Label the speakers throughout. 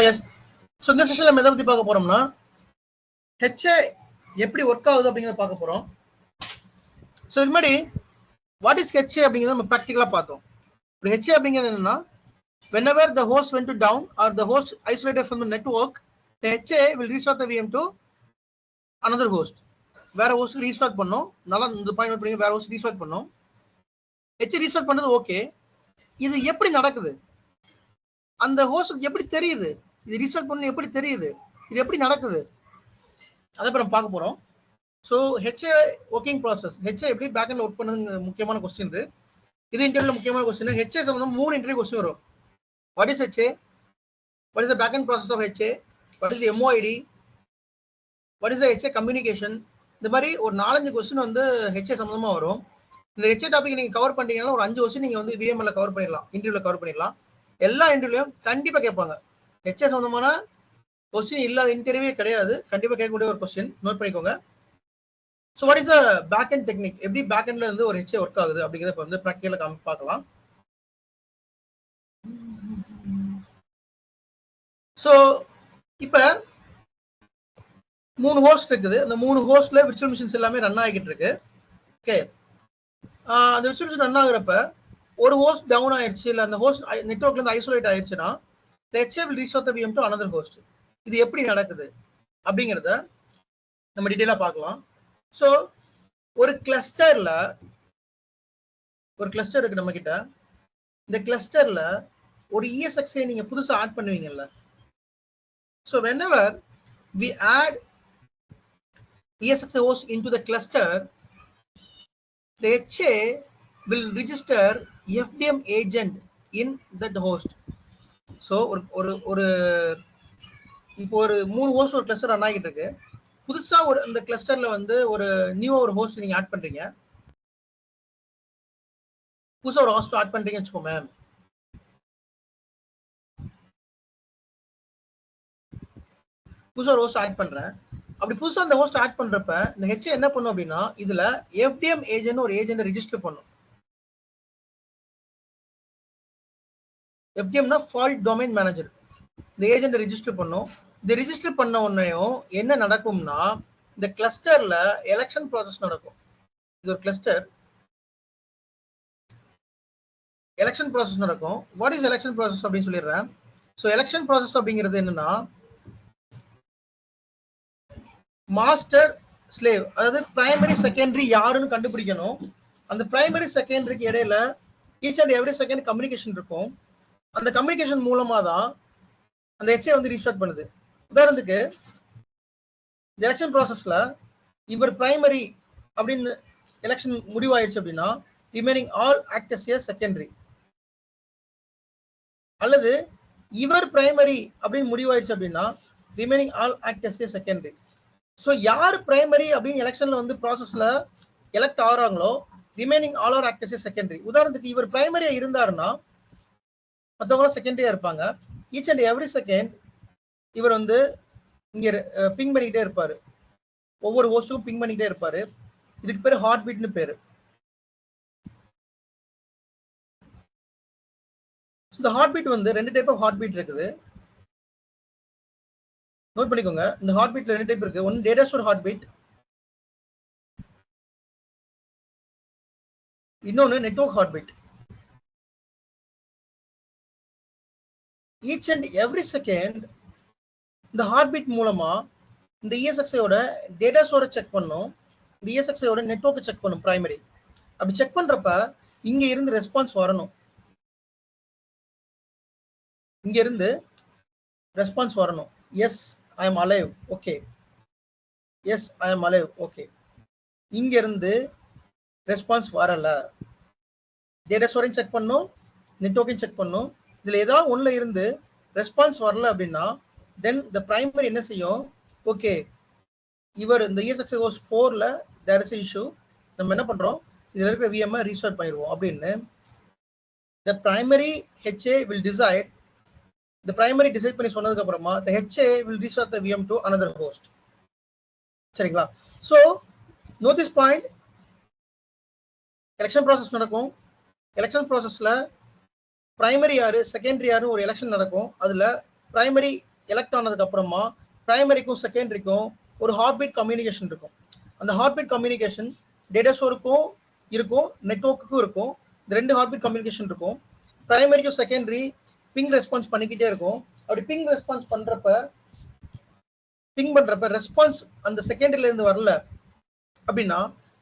Speaker 1: Yes so இந்த செஷன்ல நம்ம எதை பத்தி பார்க்க போறோம்னா ஹெச்ஏ எப்படி ஒர்க் ஆகுது அப்படிங்கிறத பார்க்க போறோம். ஸோ இது மாதிரி வாட் இஸ் ஹெச்ஏ அப்படிங்கிறத நம்ம ப்ராக்டிக்கலாக பார்த்தோம். இப்போ ஹெச்ஏ அப்படிங்கிறது என்னன்னா whenever the host went to down or the host isolated from the network the HA will restart the VM to another host. வேற ஹோஸ்ட் ரீஸ்டார்ட் பண்ணோம். நல்லா இந்த பாயிண்ட் பண்ணி வேற ஹோஸ்ட் ரீஸ்டார்ட் பண்ணோம். ஹெச் ரீஸ்டார்ட் பண்ணது ஓகே இது எப்படி நடக்குது? அந்த ஹோஸ்டுக்கு எப்படி தெரியுது? இது ரிசல்ட் பண்ணு எப்படி தெரியுது? இது எப்படி நடக்குது? அதை இப்போ நம்ம பார்க்க போகிறோம் so HA working process HA எப்படி பேக் ஒர்க் பண்ணுங்க முக்கியமான கொஸ்டின் இது. இது இன்டர்வியூல முக்கியமான கொஸ்டின் ஹெச்ஏ சம்பந்தம் மூணு இன்டர்வியூ கொஸ்டின் வரும். What is HA what is the back and process of HA what is MOID what is the HA communication இந்த மாதிரி ஒரு நாலஞ்சு கொஸ்டின் வந்து ஹெச்ஏ சம்மந்தமாக வரும். இந்த ஹெச்ஏ டாபிக் நீங்கள் கவர் பண்ணிட்டீங்கன்னா ஒரு அஞ்சு கொஸ்டின் நீங்கள் வந்து விஎம்எல்ல கவர் பண்ணிடலாம். இன்டர்வியூவில் கவர் பண்ணிடலாம். எல்லா இன்டர்வியூலையும் கண்டிப்பா கேட்பாங்க. ஹெச்ஏ சம்மந்தமான கொஸ்டின் இல்லாத இன்டர்வியூவே கிடையாது. கண்டிப்பா கேட்கக்கூடிய ஒரு கொஸ்டின் நோட் பண்ணிக்கோங்க. So what is a back and technique எப்படி பேக் அண்ட்ல இருந்து ஒரு ஹெச்ஏ ஒர்க் ஆகுது அப்படிங்கிறத இப்போ வந்து ப்ராக்டிக்கலாக காமி பார்க்கலாம். ஸோ இப்போ மூணு ஹோஸ்ட் இருக்குது. அந்த மூணு ஹோஸ்ட்ல விர்ச்சுவல் மிஷின்ஸ் எல்லாமே ரன் ஆகிட்டு இருக்கு. ஓகே அந்த விர்ச்சுவல் மிஷின் ரன் ஆகுறப்ப ஒரு ஹோஸ்ட் டவுன் ஆயிடுச்சு இல்லை அந்த ஹோஸ்ட் நெட்ஒர்க்ல இருந்து ஐசோலேட் ஆயிடுச்சுன்னா HA will restart the VM to another host இது எப்படி நடக்குது? அப்படிங்கிறத நம்ம டீட்டெயிலாக பார்க்கலாம். ஸோ ஒரு கிளஸ்டர்ல ஒரு கிளஸ்டர் இருக்கு நம்ம கிட்ட. இந்த கிளஸ்டர்ல ஒரு இஎஸ்எக்ஸை நீங்க புதுசா add பண்ணுவீங்கல்ல. So whenever we add ESX host into the cluster the HA will register FDM agent in that host. So ஒரு ஒரு ஒரு இப்போ ஒரு மூணு ஹோஸ்ட் ஒரு கிளஸ்டர் ரன் ஆகிட்டு இருக்கு. புதுசா ஒரு இந்த கிளஸ்டர்ல வந்து ஒரு நியூவாக ஒரு ஹோஸ்ட் நீங்க ஆட் பண்றீங்க. புதுசா ஒரு ஹோஸ்ட் ஆட் பண்றீங்கன்னு வச்சுக்கோங்க மேம் ஒரு ஹோஸ்ட் ஆட் பண்ணுறேன் அப்படி புதுசாக அந்த ஹோஸ்ட் ஆட் பண்ணுறப்ப இந்த ஹெச்ஏ என்ன பண்ணும் அப்படின்னா இதில் எஃப்டிஎம் ஏஜென்ட் ஒரு ஏஜென்ட் ரிஜிஸ்டர் பண்ணும். எஃப்டிஎம்னா ஃபால்ட் டொமைன் மேனேஜர் இந்த ஏஜென்ட்டை ரெஜிஸ்டர் பண்ணும். இந்த ரிஜிஸ்டர் பண்ண உடனேயும் என்ன நடக்கும்னா இந்த கிளஸ்டர்ல எலெக்ஷன் ப்ராசஸ் நடக்கும். இது ஒரு கிளஸ்டர் எலெக்ஷன் ப்ராசஸ் நடக்கும். வாட் இஸ் எலெக்ஷன் ப்ராசஸ் அப்படின்னு சொல்லிடுறேன். ஸோ எலெக்ஷன் ப்ராசஸ் அப்படிங்கிறது என்னன்னா மாஸ்டர் ஸ்லேவ் அதாவது பிரைமரி செகண்டரி யாருன்னு கண்டுபிடிக்கணும். அந்த பிரைமரி செகண்டரிக்கு இடையில each and every second communication இருக்கும். அந்த கம்யூனிகேஷன் மூலமா தான் அந்த எச்ஏ வந்து ரீஸ்டார்ட் பண்ணுது. உதாரணத்துக்கு இந்த எலெக்ஷன் ப்ராசஸ்ல இவர் பிரைமரி அப்படின்னு எலெக்ஷன் முடிவாயிடுச்சு அப்படின்னா remaining all actors a secondary அல்லது இவர் பிரைமரி அப்படின்னு முடிவாயிடுச்சு அப்படின்னா remaining all actors a secondary so யார் பிரைமரி அப்படின்னு எலெக்ஷன்ல வந்து ப்ராசஸ்ல elect ஆகிறாங்களோ remaining all are actors secondary உதாரணத்துக்கு இவர் பிரைமரியா இருந்தாருன்னா மற்றவங்களாம் செகண்டரியா இருப்பாங்க. ஈச் அண்ட் எவ்ரி செகண்ட் இவர் வந்து இங்க பிங் பண்ணிக்கிட்டே இருப்பாரு. ஒவ்வொரு ஹோஸ்ட்டுக்கும் பிங் பண்ணிக்கிட்டே இருப்பாரு. இதுக்கு பேர் ஹார்ட் பீட்னு பேர். இந்த ஹார்ட் பீட் வந்து ரெண்டு டைப் ஆஃப் ஹார்ட் பீட் இருக்குது. நோட் பண்ணிக்கோங்க. இந்த ஹார்ட் பீட்ல ரெண்டு டைப் இருக்கு. ஒன்னு டேட்டா ஸ்டோர் ஹார்ட் பீட் இன்னொன்னு network heart beat each and every second இந்த ஹார்ட்பீட் மூலமா இந்த இஎஸ்எக்ஸையோட டேட்டா ஸ்டோரை செக் பண்ணும். இந்த இஎஸ்எக்ஸையோட நெட்வொர்க்கை செக் பண்ணும் பிரைமரி அப்படி செக் பண்றப்ப இங்க இருந்து ரெஸ்பான்ஸ் வரணும். இங்க இருந்து ரெஸ்பான்ஸ் வரணும். Yes I am alive okay yes I am alive okay இங்க இருந்து ரெஸ்பான்ஸ் வரல. டேட்டா ஸ்டோரையும் செக் பண்ணும் நெட்ஒர்க்கையும் செக் பண்ணும். இதுல ஏதாவது ஒண்ணுல இருந்து ரெஸ்பான்ஸ் வரல அப்படின்னா தென் இந்த பிரைமரி என்ன செய்யும்? ஓகே இவர் இந்த இஎஸ்எக்ஸ் ஹோஸ் ஃபோர்ல தேர் இஸ் இஷ்யூ நம்ம என்ன பண்றோம்? இதுல இருக்கிற விஎம் ரீஸ்டார்ட் பண்ணிடுவோம் அப்படின்னு the primary HA will decide இந்த பிரைமரி டிசைட் பண்ணி சொன்னதுக்கு அப்புறமா the HA will restart the VM to another host சரிங்களா? So notice point election process நடக்கும். எலெக்ஷன் ப்ராசஸ்ல பிரைமரி யாரு? செகண்டரி யாருன்னு ஒரு எலெக்ஷன் நடக்கும். அதுல பிரைமரி எலெக்ட் ஆனதுக்கு அப்புறமா பிரைமரிக்கும் செகண்டரிக்கும் ஒரு ஹார்ட்பீட் கம்யூனிகேஷன் இருக்கும். அந்த ஹார்ட்பீட் கம்யூனிகேஷன் டேட்டா ஸ்டோருக்கும் இருக்கும் நெட்ஒர்க்குக்கும் இருக்கும். இந்த ரெண்டு ஹார்ட்பீட் கம்யூனிகேஷன் இருக்கும். பிரைமரிக்கும் செகண்டரி பிங் ரெஸ்பான்ஸ் பண்ணிக்கிட்டே இருக்கும். அப்படி பிங் ரெஸ்பான்ஸ் பண்றப்ப பிங் பண்றப்ப ரெஸ்பான்ஸ் அந்த செகண்டரில இருந்து வரல. அப்படின்னா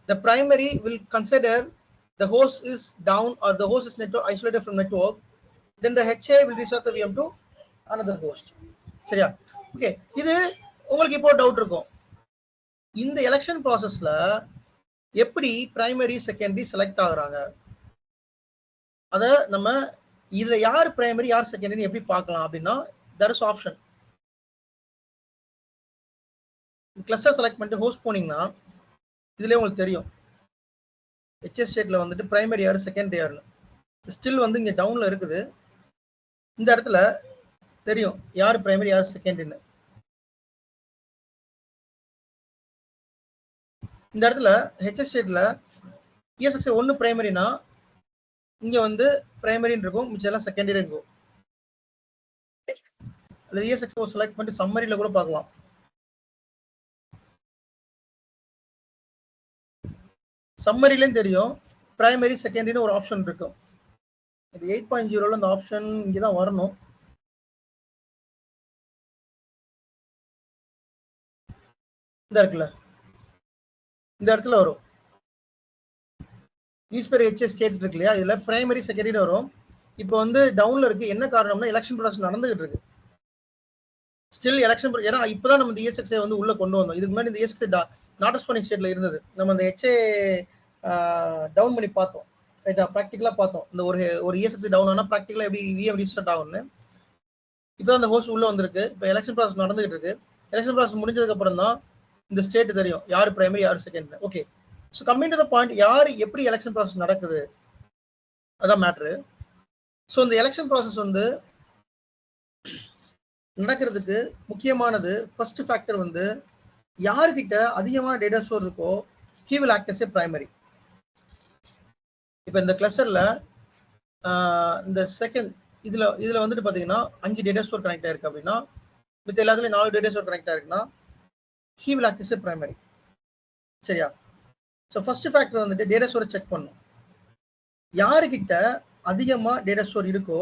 Speaker 1: the primary will consider the host is down or the host is network isolated from network then the HA will restart the VM to another host. சரியா? ஓகே இது உங்களுக்கு இப்போ டவுட் இருக்கும். இந்த எலெக்ஷன் ப்ராசஸ்ல எப்படி பிரைமரி செகண்டரி செலக்ட் ஆகுறாங்க? அத நம்ம இதுல யார் பிரைமரி யார் செகண்டரி எப்படி பார்க்கலாம் அப்படின்னா there is option cluster select பண்ணிட்டு ஹோஸ்ட் போனீங்கன்னா இதுலயே உங்களுக்கு தெரியும். ஹெச்எஸ் ஸ்டேட்ல வந்துட்டு பிரைமரி யார் செகண்ட் இயர்னு ஸ்டில் வந்து இங்கே டவுன்ல இருக்குது. இந்த இடத்துல தெரியும் யார் பிரைமரி யார் செகண்டரின்னு இந்த இடத்துல ஹெச்எஸ் ஸ்டேட்ல இஎஸ்எக்ஸ் ஒன்று பிரைமரினா இங்க வந்து பிரைமரின்னு இருக்கும் மிச்சம் எல்லாம் செகண்டரி இருக்கும். அல்லது இஎஸ்எக்ஸ் செலக்ட் பண்ணிட்டு சம்மரியில கூட பார்க்கலாம். சம்மரிலேயும் தெரியும். பிரைமரி செகண்டரின்னு ஒரு ஆப்ஷன் இருக்கும் இது எயிட் பாயிண்ட் ஜீரோல இந்த ஆப்ஷன் இங்கே தான் வரணும். இந்த இருக்குல்ல இந்த இடத்துல வரும். ஈஸ்பெர் ஹெச்எஸ் ஸ்டேட் இருக்கு இல்லையா? இதுல பிரைமரி செகண்டரி வரும். இப்போ வந்து டவுன்ல இருக்கு. என்ன காரணம்னா எலெக்ஷன் ப்ராசஸ் நடந்துகிட்டு இருக்கு. ஸ்டில் எலெக்ஷன் ஏன்னா இப்பதான் நம்ம இந்த இஎஸ்எக்ஸை வந்து உள்ள கொண்டு வந்தோம். இதுக்கு முன்னாடி இந்த இஎஸ்எக்ஸை நாட் ஸ்பானிங் ஸ்டேட்ல இருந்தது. நம்ம அந்த ஹெச்ஏ டவுன் பண்ணி பார்த்தோம். ரைட்டா ப்ராக்டிக்கலாக பார்த்தோம். இந்த ஒரு ஒரு இஎஸ்எஸ்சி டவுன் ஆனால் ப்ராக்டிக்கலாக எப்படி விஎம் ரீஸ்டார்ட் ஆகும்னு. இப்போ அந்த ஹோஸ்ட் உள்ள வந்திருக்கு. இப்போ எலெக்ஷன் ப்ராசஸ் நடந்துகிட்டு இருக்கு. எலெக்ஷன் ப்ராசஸ் முடிஞ்சதுக்கு அப்புறம் தான் இந்த ஸ்டேட் தெரியும். யார் பிரைமரி யார் second okay so coming to the point யார் எப்படி எலெக்ஷன் ப்ராசஸ் நடக்குது? அதான் மேட்ரு ஸோ இந்த எலெக்ஷன் ப்ராசஸ் வந்து நடக்கிறதுக்கு முக்கியமானது ஃபர்ஸ்ட் ஃபேக்டர் வந்து யாருக்கிட்ட அதிகமான டேட்டா ஸ்டோர் இருக்கோ he will act as a primary இப்போ இந்த கிளஸ்டர்ல இந்த செகண்ட் இதுல இதுல வந்துட்டு பாத்தீங்கன்னா அஞ்சு டேட்டா ஸ்டோர் கனெக்ட் ஆயிருக்கு அப்படின்னா மித்த எல்லாத்துலயும் நாலு டேட்டா ஸ்டோர் கனெக்ட் ஆயிருக்குன்னா he will act as a primary சரியா? ஸோ ஃபர்ஸ்ட் ஃபேக்டர் வந்துட்டு டேட்டா ஸ்டோரை செக் பண்ணும். யாருக்கிட்ட அதிகமாக டேட்டா ஸ்டோர் இருக்கோ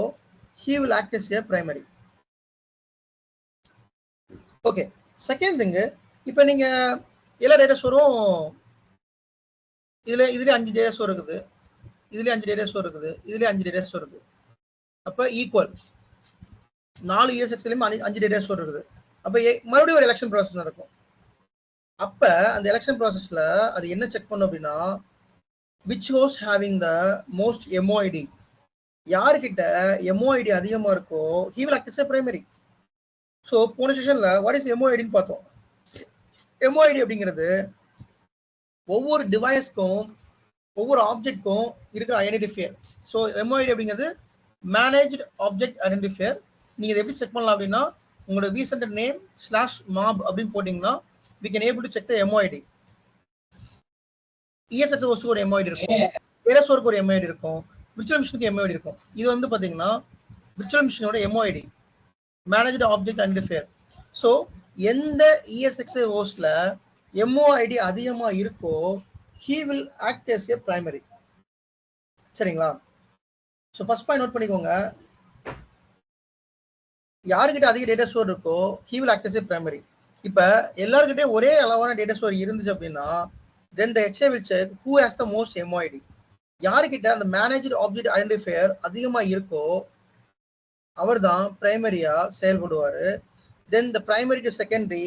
Speaker 1: he will act as a primary okay second thing இப்போ நீங்க எல்லா டேட்டா ஸ்டோரும் இதுல இதுல அஞ்சு டேட்டா ஸ்டோர் இருக்குது. இதுலயே அஞ்சு டேட்டா ஸ்டோர் இருக்குது. இதுலயே அஞ்சு டேட்டா ஸ்டோர் இருக்குது. அப்ப ஈக்குவல் நாலு இஎஸ்எக்ஸ்லயும் அஞ்சு டேட்டா ஸ்டோர் இருக்குது. அப்ப மறுபடியும் ஒரு எலெக்ஷன் ப்ராசஸ் நடக்கும். அப்ப அந்த எலெக்ஷன் ப்ராசஸ்ல அது என்ன செக் பண்ணும் அப்படின்னா which host having the most MOID யாருக்கிட்ட எம்ஓஐடி அதிகமா இருக்கோ he will access primary so போன செஷன்ல வாட் இஸ் எம்ஓஐடின்னு பார்த்தோம். எம்ஓஐடி அப்படிங்கிறது ஒவ்வொரு டிவைஸ்க்கும் ஒவ்வொரு ஆப்ஜெக்ட்க்கும் இருக்கிற ஐடென்டிஃபையர் ஸோ எம்ஓஐடி அப்படிங்கிறது மேனேஜ்டு ஆப்ஜெக்ட் ஐடென்டிஃபையர் நீங்கள் இதை எப்படி செக் பண்ணலாம் அப்படின்னா உங்களோட விசென்டர் நேம் ஸ்லாஷ் மாப் அப்படின்னு போட்டிங்கன்னா we can able to check the MOID ESS ஓஸ்க்கு ஒரு எம்ஓஐடி இருக்கும். எரசோருக்கு ஒரு எம்ஓஐடி இருக்கும். விர்ச்சுவல் மிஷினுக்கு எம்ஓஐடி இருக்கும். இது வந்து பார்த்தீங்கன்னா விர்ச்சுவல் மிஷினோட MOID managed object identifier so எந்த இஎஸ்எக்ஸ்ஐ ஹோஸ்ட்ல எம்ஓஐடி அதிகமாக இருக்கோ he will act as a primary சரிங்களா? ஸோ ஃபர்ஸ்ட் பாயிண்ட் நோட் பண்ணிக்கோங்க. யாருக்கிட்ட அதிக டேட்டா ஸ்டோர் இருக்கோ he will act as a primary இப்போ எல்லாருக்கிட்டே ஒரே அளவான டேட்டா ஸ்டோர் இருந்துச்சு அப்படின்னா then the HA will check who has the most MOID யாருக்கிட்ட அந்த மேனேஜர் ஆப்ஜெக்ட் ஐடென்டிஃபையர் அதிகமாக இருக்கோ அவர் தான் பிரைமரியாக செயல்படுவார். Then the primary to secondary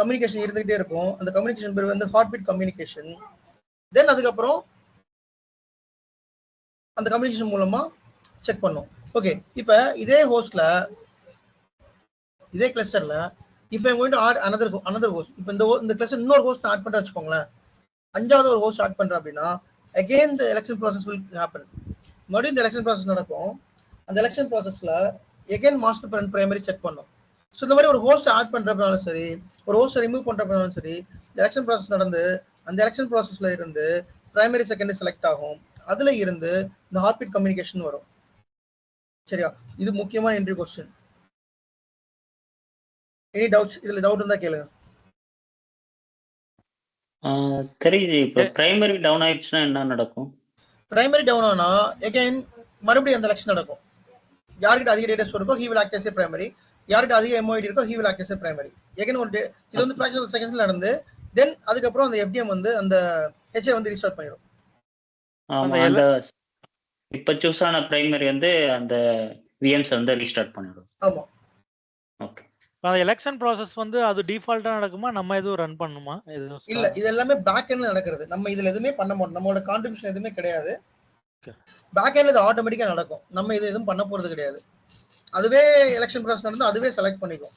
Speaker 1: communication இருந்துகிட்டே இருக்கும். அந்த கம்யூனிகேஷன் பேர் வந்து ஹார்ட் பீட் கம்யூனிகேஷன் தென் அதுக்கப்புறம் அந்த கம்யூனிகேஷன் மூலமா செக் பண்ணும். ஓகே இப்போ இதே ஹோஸ்ட்ல இதே கிளஸ்டர்ல இப்போ going to add another another இப்போ இந்த இந்த கிளஸ்டர் இன்னொரு ஹோஸ்ட் ஆட் பண்ற வச்சுக்கோங்களேன். அஞ்சாவது ஒரு ஹோஸ்ட் ஆட் பண்ற அப்படின்னா again the election process will happen மறுபடியும் இந்த எலெக்ஷன் ப்ராசஸ் நடக்கும். அந்த எலெக்ஷன் ப்ராசஸ்ல again master plan primary check பண்ணும். ஸோ இந்த மாதிரி ஒரு ஹோஸ்ட் ஆட் பண்றப்பனாலும் சரி ஒரு ஹோஸ்ட்டை ரிமூவ் பண்றப்பனாலும் சரி இந்த எலெக்ஷன் ப்ராசஸ் நடந்து அந்த எலெக்ஷன் ப்ராசஸ்ல இருந்து பிரைமரி செகண்டரி செலக்ட் ஆகும். அதுல இருந்து இந்த ஹார்ட்பீட் கம்யூனிகேஷன் வரும். சரியா? இது முக்கியமான என்ட்ரி கொஸ்டின் எனி டவுட்ஸ் இதுல டவுட் இருந்தா கேளுங்க.
Speaker 2: சரி இப்போ பிரைமரி டவுன் ஆயிடுச்சுன்னா என்ன நடக்கும்?
Speaker 1: பிரைமரி டவுன் ஆனா எகைன் மறுபடியும் அந்த எலெக்ஷன் நடக்கும். யார்கிட்ட அதிக டேட்டா இருக்கோ ஹி வில் ஆக்ட் பிரைமரி யார்கிட்ட அதிக எம்ஓஐடி இருக்கோ he will a primary again ஒரு day- இது வந்து ஃபிராக்ஷன் செகண்ட்ஸ்ல நடந்து தென் அதுக்கப்புறம் அந்த எஃப்டிஎம் வந்து அந்த ஹெச்ஏ வந்து ரீஸ்டார்ட் பண்ணிடும்
Speaker 2: ஆமா
Speaker 3: அந்த
Speaker 2: இப்ப சூஸ் ஆன பிரைமரி வந்து அந்த விஎம்ஸ் வந்து ரீஸ்டார்ட் பண்ணிடும்
Speaker 1: ஆமா.
Speaker 2: ஓகே
Speaker 3: அந்த எலெக்ஷன் ப்ராசஸ் வந்து அது டிஃபால்ட்டா நடக்குமா? நம்ம எதுவும் ரன் பண்ணுமா?
Speaker 1: இல்ல இது எல்லாமே பேக் எண்ட்ல நடக்கிறது. நம்ம இதுல எதுவுமே பண்ண மாட்டோம். நம்மளோட கான்ட்ரிபியூஷன் எதுவுமே கிடையாது. பேக் எண்ட்ல இது ஆட்டோமேட்டிக்கா நடக்கும். நம்ம இது எதுவும் பண்ண போறது கிடையாது. அதுவே எலெக்ஷன் ப்ராசஸ் நடந்து அதுவே செலக்ட் பண்ணிக்கும்.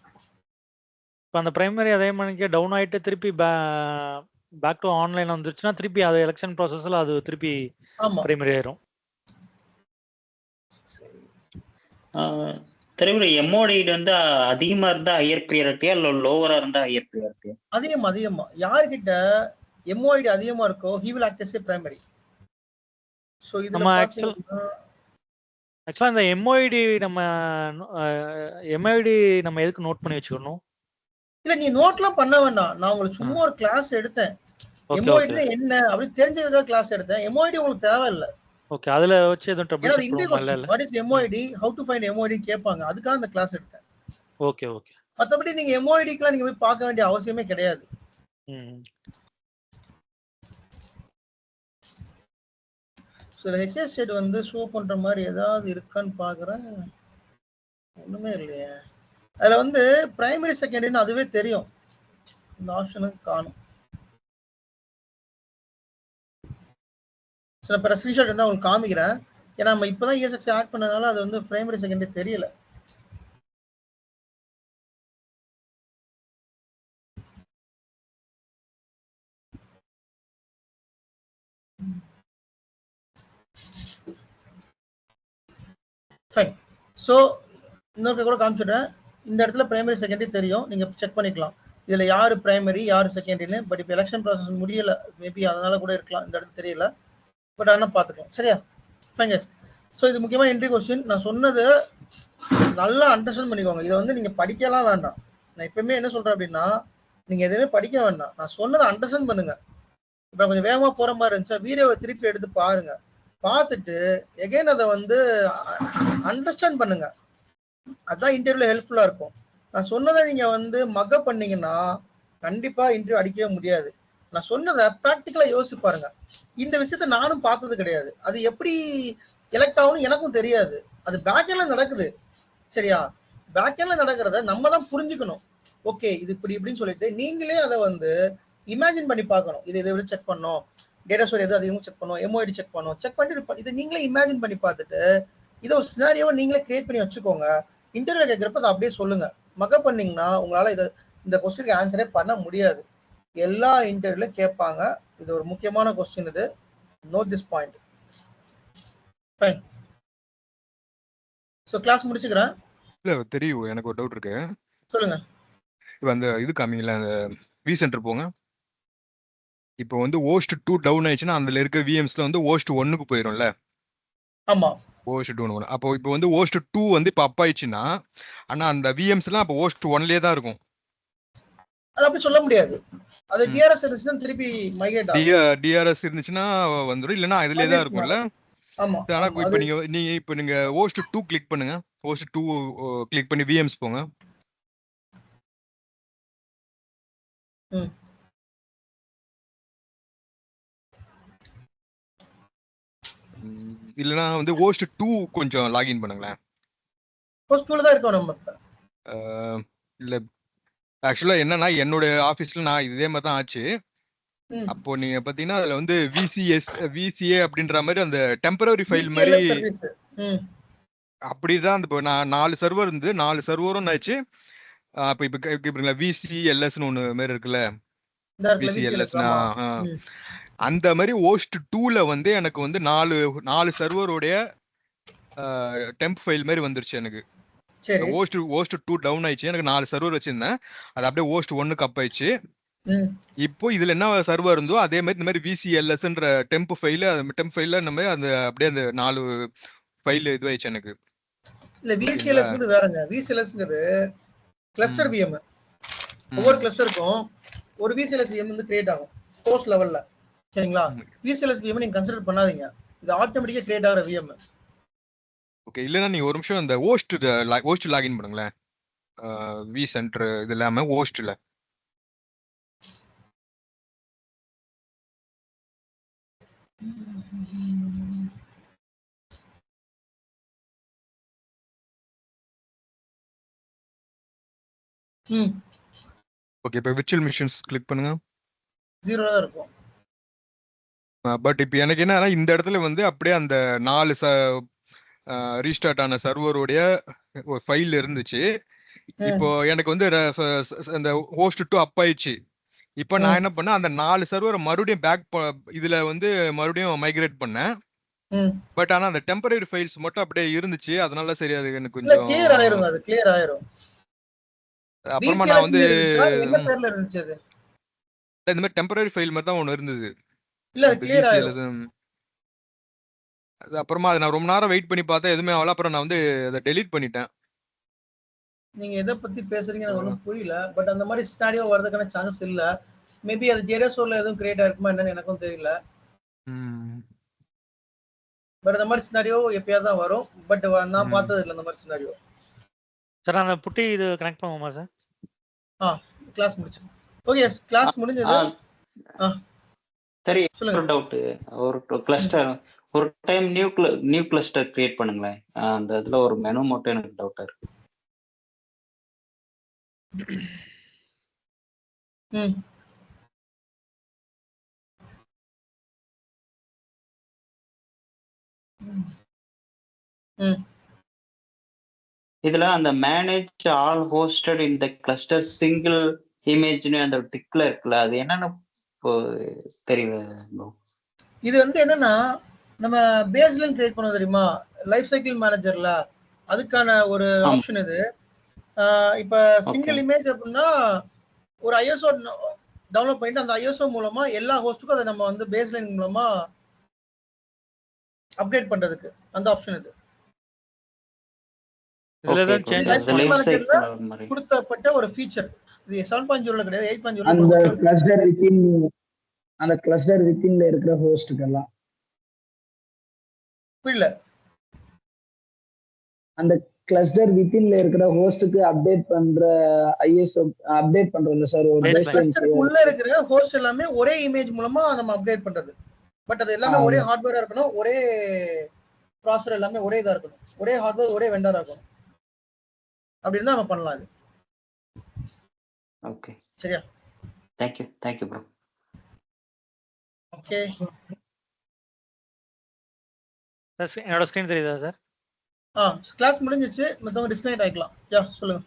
Speaker 3: இப்போ அந்த பிரைமரி அதே மாதிரிக்கே டவுன் ஆயிட்டு திருப்பி பேக் டு ஆன்லைன் வந்துருச்சுன்னா திருப்பி அது எலெக்ஷன் ப்ராசஸ்ல அது திருப்பி
Speaker 1: ஆமா.
Speaker 3: பிரைமரி ஆயிரும்.
Speaker 2: தெரியும் எம்ஓடிடு வந்து அதிகமா இருந்தா ஹையர் ப்ரியாரிட்டியா இல்ல லோவரா இருந்தா ஹையர் ப்ரியாரிட்டியா
Speaker 1: அதிகமா அதிகமா. யார்கிட்ட எம்ஓஐடி அதிகமா இருக்கோ he will act primary so இதுல
Speaker 3: நம்ம
Speaker 1: பாத்தீங்கன்னா
Speaker 3: ஆக்சுவலா இந்த எம்ஓஐடி நம்ம எம்ஐடி நம்ம எதுக்கு நோட் பண்ணி வச்சுக்கணும்?
Speaker 1: இல்ல நீ நோட்லாம் பண்ண வேண்டாம். நான் உங்களுக்கு சும்மா ஒரு கிளாஸ் எடுத்தேன். எம்ஓஐடி என்ன அப்படி தெரிஞ்சதுக்காக கிளாஸ் எடுத்தேன். எம்ஓஐடி உங்களுக்கு தேவையில்ல.
Speaker 3: ஓகே அதுல வச்சு எதுவும் ட்ரபிள் இல்ல
Speaker 1: what is MOID how to find MOID கேட்பாங்க. அதுக்காக அந்த கிளாஸ் எடுத்தேன்.
Speaker 3: ஓகே ஓகே
Speaker 1: மத்தபடி நீங்க எம்ஓஐடிக்குலாம் நீங்க போய் பார்க்க வேண்டிய அவசியமே கிடையாது. சில ஹெச்எஸ் ஸ்டேட் வந்து ஷோ பண்ற மாதிரி ஏதாவது இருக்கான்னு பாக்குறேன். ஒண்ணுமே இல்லையே. அதுல வந்து பிரைமரி செகண்டரின்னு அதுவே தெரியும். இந்த ஆப்ஷனுக்கு காணும். சில பேர் ஸ்க்ரீன்ஷாட் இருந்தால் உங்களுக்கு காமிக்கிறேன். ஏன்னா நம்ம இப்பதான் இஎஸ்எக்ஸ் ஆட் பண்ணதுனால அது வந்து பிரைமரி செகண்டரி தெரியல. ஃபைன் ஸோ இன்னொரு கூட காமிச்சிடுறேன். இந்த இடத்துல பிரைமரி செகண்டரி தெரியும். நீங்கள் செக் பண்ணிக்கலாம். இதில் யார் பிரைமரி யார் செகண்டரின்னு பட் இப்போ எலெக்ஷன் ப்ராசஸ் முடியல. மேபி அதனால கூட இருக்கலாம். இந்த இடத்துல தெரியல. பட் ஆனால் பார்த்துக்கலாம். சரியா? ஃபைன் எஸ் ஸோ இது முக்கியமாக என்ட்ரி கொஸ்டின் நான் சொன்னது நல்லா அண்டர்ஸ்டாண்ட் பண்ணிக்கோங்க. இதை வந்து நீங்கள் படிக்கலாம் வேண்டாம். நான் எப்பவுமே என்ன சொல்கிறேன் அப்படின்னா நீங்கள் எதுவுமே படிக்க வேண்டாம். நான் சொன்னதை அண்டர்ஸ்டாண்ட் பண்ணுங்கள் இப்போ கொஞ்சம் வேகமாக போகிற மாதிரி இருந்துச்சா வீடியோவை திருப்பி எடுத்து பாருங்கள் பார்த்துட்டு எகைன் அதை வந்து அண்டர்ஸ்டாண்ட் பண்ணுங்க. அதான் இன்டர்வியூல ஹெல்ப்ஃபுல்லா இருக்கும். நான் சொன்னதை நீங்க வந்து மக பண்ணீங்கன்னா கண்டிப்பா இன்டர்வியூ அடிக்கவே முடியாது. நான் சொன்னதை ப்ராக்டிக்கலா யோசிச்சு பாருங்க. இந்த விஷயத்த நானும் பார்த்தது கிடையாது. அது எப்படி எலெக்ட் ஆகும்னு எனக்கும் தெரியாது. அது பேக்கெண்ட்ல நடக்குது. சரியா? பேக்கெண்ட்ல நடக்கிறத நம்ம தான் புரிஞ்சுக்கணும். ஓகே இது இப்படி இப்படின்னு சொல்லிட்டு நீங்களே அதை வந்து இமேஜின் பண்ணி பார்க்கணும். இது இதை விட செக் பண்ணோம் டேட்டா ஸ்டோர் எது அதிகமாக செக் பண்ணும் எம்ஓஐடி செக் பண்ணும் செக் பண்ணிட்டு இதை நீங்களே இமேஜின் பண்ணி பார்த்துட்டு இதை ஒரு சினாரியோவை நீங்களே கிரியேட் பண்ணி வச்சுக்கோங்க. இன்டர்வியூ கேட்குறப்ப அதை அப்படியே சொல்லுங்க. மக பண்ணீங்கன்னா உங்களால இதை இந்த கொஸ்டினுக்கு ஆன்சரே பண்ண முடியாது. எல்லா இன்டர்வியூல கேட்பாங்க. இது ஒரு முக்கியமான கொஸ்டின் இது. Note this point fine so class முடிச்சுக்கிறேன்.
Speaker 4: இல்ல தெரியும். எனக்கு ஒரு டவுட் இருக்கு.
Speaker 1: சொல்லுங்க.
Speaker 4: இப்போ அந்த இது காமிங்களா அந்த வி சென்டர் போங்க. இப்போ வந்து ஓஸ்ட் டூ டவுன் ஆயிடுச்சுன்னா அதுல இருக்க விஎம்ஸ்ல வந்து ஓஸ்ட் ஒன்னுக்கு போயிரும்ல?
Speaker 1: ஆமா.
Speaker 4: ஓஸ்ட் டூ ஒன்று அப்போ இப்போ வந்து ஓஸ்ட் டூ வந்து இப்போ அப் ஆயிடுச்சுன்னா ஆனா அந்த விஎம்ஸ்லாம் அப்போ ஓஸ்ட் ஒன்லயே தான் இருக்கும்.
Speaker 1: அது அப்படி சொல்ல முடியாது. அது. டிஆர்எஸ் இருந்துச்சுன்னா திருப்பி மைக்ரேட்
Speaker 4: டிஆர்எஸ் இருந்துச்சுன்னா வந்துடும் இல்லைன்னா அதுலயே தான் இருக்கும்ல?
Speaker 1: ஆமா.
Speaker 4: ஆனா இப்போ நீங்க நீங்க இப்போ நீங்க ஓஸ்ட் டூ கிளிக் பண்ணுங்க. ஓஸ்ட் டூ கிளிக் பண்ணி விஎம்ஸ் போங்க.
Speaker 1: ம்.
Speaker 4: ம், இல்லைன்னா வந்து ஓஸ்ட் டூ கொஞ்சம் லாகின் பண்ணுங்களேன்.
Speaker 1: ஃபர்ஸ்ட் டூல தான் இருக்கோம் நம்ம.
Speaker 4: இல்ல. ஆக்சுவலா என்னன்னா என்னோட ஆபீஸ்ல நான் இதே மாதிரி தான் ஆச்சு. அப்போ நீங்க பாத்தீங்கன்னா அதுல வந்து விசிஎஸ் விசிஏ அப்படின்ற மாதிரி அந்த டெம்பரரி ஃபைல் மாதிரி அப்படிதான் அந்த நான் நாலு சர்வர் இருந்து நாலு சர்வரும் ஆச்சு. அப்ப இப்ப இப்ப விசிஎல்எஸ்னு ஒண்ணு மாதிரி இருக்குல்ல.
Speaker 1: இந்த இடத்துல
Speaker 4: அந்த மாதிரி ஓஸ்ட் டூல வந்து எனக்கு வந்து நாலு நாலு சர்வருடைய டெம்ப் ஃபைல் மாதிரி வந்துருச்சு எனக்கு. ஓஸ்ட் ஓஸ்ட் டூ டவுன் ஆயிடுச்சு. எனக்கு நாலு சர்வர் வச்சிருந்தேன். அது அப்படியே ஓஸ்ட் ஒன்னுக்கு அப் ஆயிடுச்சு. இப்போ இதுல என்ன சர்வர் இருந்தோ அதே மாதிரி இந்த மாதிரி விசிஎல்எஸ்ன்ற டெம்ப் ஃபைல டெம்ப் ஃபைல இந்த மாதிரி அந்த அப்படியே அந்த நாலு ஃபைல் இதுவாயிடுச்சு எனக்கு.
Speaker 1: இல்ல விசிஎல்எஸ் வேறங்க. விசிஎல்எஸ்ங்கிறது கிளஸ்டர் விஎம் ஒவ்வொரு கிளஸ்டருக்கும் ஒரு விசிஎல்எஸ் விஎம் வந்து கிரியேட் ஆகும். கோர்ஸ் லெவல்ல சரிங்களா?
Speaker 4: ம்.
Speaker 1: விசிஎல்எஸ் விஎம் நீங்க கன்சிடர் பண்ணாதீங்க. இது ஆட்டோமேட்டிக்கா கிரியேட் ஆகிற விஎம்
Speaker 4: ஓகே இல்லைன்னா நீங்க ஒரு நிமிஷம் இந்த ஓஸ்ட் ஓஸ்ட் லாகின் பண்ணுங்களேன். வி சென்டர் இது இல்லாம ஓஸ்ட்ல
Speaker 1: ம்.
Speaker 4: ஓகே இப்போ விர்ச்சுவல் மிஷின்ஸ் கிளிக் பண்ணுங்க.
Speaker 1: ஜீரோ தான் இருக்கும்.
Speaker 4: பட் இப்போ எனக்கு என்னன்னா இந்த இடத்துல வந்து அப்படியே அந்த நாலு ச ரீஸ்டார்ட் ஆன சர்வருடைய ஒரு ஃபைல் இருந்துச்சு. இப்போ எனக்கு வந்து அந்த ஹோஸ்ட் டூ அப் ஆயிடுச்சு. இப்போ நான். என்ன பண்ணேன் அந்த நாலு சர்வரை மறுபடியும் பேக் இதுல வந்து மறுபடியும் மைக்ரேட் பண்ணேன். பட் ஆனா அந்த டெம்பரரி ஃபைல்ஸ் மட்டும் அப்படியே இருந்துச்சு. அதனால சரி அது எனக்கு கொஞ்சம்
Speaker 1: கிளியர் ஆயிரும் அது கிளியர் ஆயிரும்.
Speaker 4: அப்புறமா நான் வந்து இந்த மாதிரி டெம்பரரி ஃபைல் மாதிரி தான் ஒன்று இருந்தது.
Speaker 1: இல்ல அது கிளியர் ஆயிரும்.
Speaker 4: அது- அப்புறமா அதை நான் ரொம்ப நேரம் வெயிட் பண்ணி பார்த்தேன் எதுவுமே ஆகல. அப்புறம் நான் வந்து அதை டெலீட் பண்ணிட்டேன்.
Speaker 1: நீங்க எதை பத்தி பேசுறீங்க எனக்கு ஒன்றும் புரியல. பட் அந்த மாதிரி ஸ்டாடியோ வர்றதுக்கான சான்சஸ் இல்ல. மேபி அது ஜெரேசோல எதுவும் கிரியேட் ஆயிருக்குமா என்னன்னு எனக்கும் தெரியல.
Speaker 4: ம்.
Speaker 1: பட் அந்த மாதிரி சினாரியோ எப்பயாவது தான் வரும். பட் நான். பார்த்தது இல்லை அந்த மாதிரி சினாரியோ
Speaker 3: சார் அந்த புட்டி இது கனெக்ட் பண்ணுவோமா சார்
Speaker 1: கிளாஸ் முடிச்சு ஓகே கிளாஸ் முடிஞ்சது. ஆ.
Speaker 2: சரி டவுட் ஒரு கிளஸ்டர் ஒரு time new new cluster create பண்ணுங்களேன். அந்த இதுல ஒரு மெனு மட்டும் எனக்கு டவுட்டா இருக்கு. இதுல அந்த manage all hosted in the cluster single இமேஜ்னு அந்த டிக்ல இருக்குல்ல அது என்னன்னு தெரியல.
Speaker 1: இது வந்து என்னன்னா நம்ம பேஸ்லைன் கிரியேட் பண்ணோம் தெரியுமா? லைஃப் சைக்கிள் மேனேஜர்ல அதுக்கான ஒரு. ஆப்ஷன் இது. ஆஹ் இப்ப சிங்கிள் இமேஜ் அப்படின்னா ஒரு ஐஎஸ்ஓ டவுன்லோட் பண்ணிட்டு அந்த ஐஎஸ்ஓ மூலமா எல்லா ஹோஸ்ட்டுக்கும் அதை நம்ம வந்து பேஸ்லைன் மூலமா அப்டேட் பண்றதுக்கு. அந்த ஆப்ஷன் இது. கொடுத்தப்பட்ட ஒரு ஃபீச்சர் இது செவன் பாயிண்ட் ஜீரோல கிடையாது எயிட் பாயிண்ட்
Speaker 5: அந்த
Speaker 1: ஜீரோ
Speaker 5: கிளஸ்டர் வித்தின் அந்த கிளஸ்டர் வித்தின்ல இருக்கிற ஹோஸ்டுக்கெல்லாம்
Speaker 1: புரியல.
Speaker 5: அந்த கிளஸ்டர் வித்தின்ல இருக்கிற ஹோஸ்டுக்கு அப்டேட் பண்ற ஐஎஸ்ஓ அப்டேட் பண்றோம்ல சார் ஒரு
Speaker 1: உள்ள இருக்கிற ஹோஸ்ட் எல்லாமே ஒரே இமேஜ் மூலமா நம்ம அப்டேட் பண்றது. பட் அது எல்லாமே. ஒரே ஹார்ட்வேரா இருக்கணும் ஒரே ப்ராசர் எல்லாமே ஒரே இதா இருக்கணும். ஒரே ஹார்ட்வேர் ஒரே வெண்டரா இருக்கணும். அப்படி இருந்தா நம்ம பண்ணலாம் இது
Speaker 2: ஓகே
Speaker 1: சரியா?
Speaker 2: Thank you thank you bro
Speaker 1: okay
Speaker 3: sir என்னோட ஸ்க்ரீன் தெரியுதா சார்
Speaker 1: ஆ கிளாஸ் முடிஞ்சிச்சு மத்தவங்க டிஸ்கனெக்ட் ஆயிக்கலாம். யா சொல்லுங்க.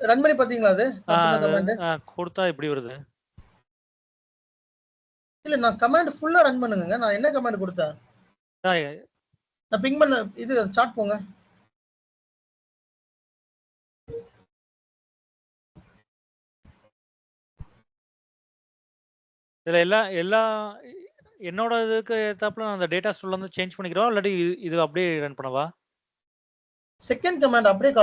Speaker 1: ரன் பண்ணி பாத்தீங்களா அது? நான் சொன்ன command?
Speaker 3: கொடுத்தா இப்படி வருது.
Speaker 1: இல்ல நான் கமாண்ட் ஃபுல்லா ரன் பண்ணுங்க நான் என்ன கமாண்ட் கொடுத்தேன்? பிங் பண்ண இது சாட் போங்க.
Speaker 3: இதுல எல்லா எல்லா என்னோட இதுக்கு ஏத்தாப்புல நான் அந்த டேட்டா ஸ்டோர்ல இருந்து சேஞ்ச் பண்ணிக்கிறோம் இல்லாட்டி இது- அப்படியே ரன் பண்ணவா?
Speaker 1: செகண்ட் கமாண்ட் அப்படியே